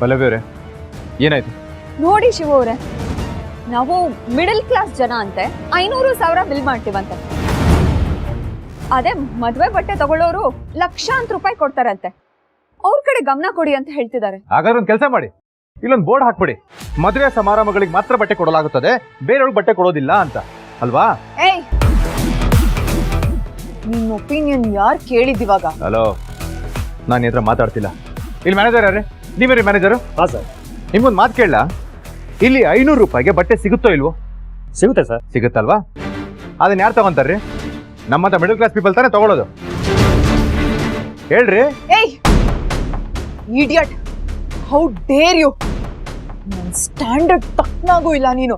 ಪಲ್ಲವಿ ಅವರೇ ಏನಾಯ್ತು? ನೋಡಿ ಶಿವ ಅವ್ರೆ ನಾವು ಮಿಡಲ್ ಕ್ಲಾಸ್ ಜನ ಅಂತೆ ಐನೂರು ಸಾವಿರ ಬಿಲ್ ಮಾಡ್ತೀವಂತೆ. ಅದೇ ಮದುವೆ ಬಟ್ಟೆ ತಗೊಳ್ಳೋರು ಲಕ್ಷಾಂತರ ರೂಪಾಯಿ ಕೊಡ್ತಾರಂತೆ. ಅವ್ರ ಕಡೆ ಗಮನ ಕೊಡಿ ಅಂತ ಹೇಳ್ತಿದ್ದಾರೆ. ಹಾಗಾದ್ರೆ ಒಂದು ಕೆಲಸ ಮಾಡಿ ಇಲ್ಲೊಂದು ಬೋರ್ಡ್ ಹಾಕ್ಬಿಡಿ. ಮದುವೆ ಸಮಾರಂಭಗಳಿಗೆ ಮಾತ್ರ ಬಟ್ಟೆ ಕೊಡಲಾಗುತ್ತದೆ ಬೇರೆಯವ್ರಿಗೆ ಬಟ್ಟೆ ಕೊಡೋದಿಲ್ಲ ಅಂತ ಅಲ್ವಾ? ಏಯ್! ನಿನ್ನ ಒಪಿನಿಯನ್ ಯಾರು ಕೇಳಿದಿವಾಗ ಹಲೋ ನಾನು ಇದ್ರ ಮಾತಾಡ್ತಿಲ್ಲ. ಇಲ್ಲಿ ಮ್ಯಾನೇಜರ್ ಯಾರೇ? ನೀವೇ ಮ್ಯಾನೇಜರು ಹಾಂ ಸರ್ ನಿಮ್ಗೊಂದು ಮಾತು ಕೇಳಲ್ಲ ಇಲ್ಲಿ ಐನೂರು ರೂಪಾಯಿಗೆ ಬಟ್ಟೆ ಸಿಗುತ್ತೋ ಇಲ್ವೋ? ಸಿಗುತ್ತೆ ಸರ್ ಸಿಗುತ್ತಲ್ವಾ? ಅದನ್ನ ಯಾರು ತಗೊಂತಾರ್ರಿ? ನಮ್ಮಂತ ಮಿಡಲ್ ಕ್ಲಾಸ್ ಪೀಪಲ್ ತಾನೇ ತಗೊಳ್ಳೋದು ಹೇಳ್ರಿ. ಏಯ್! ಇಡಿಯಟ್ ಹೌ ಡೇರ್ ಯು ನನ್ನ ಸ್ಟ್ಯಾಂಡರ್ಡ್ ತಕ್ಕನಾಗೂ ಇಲ್ಲ ನೀನು.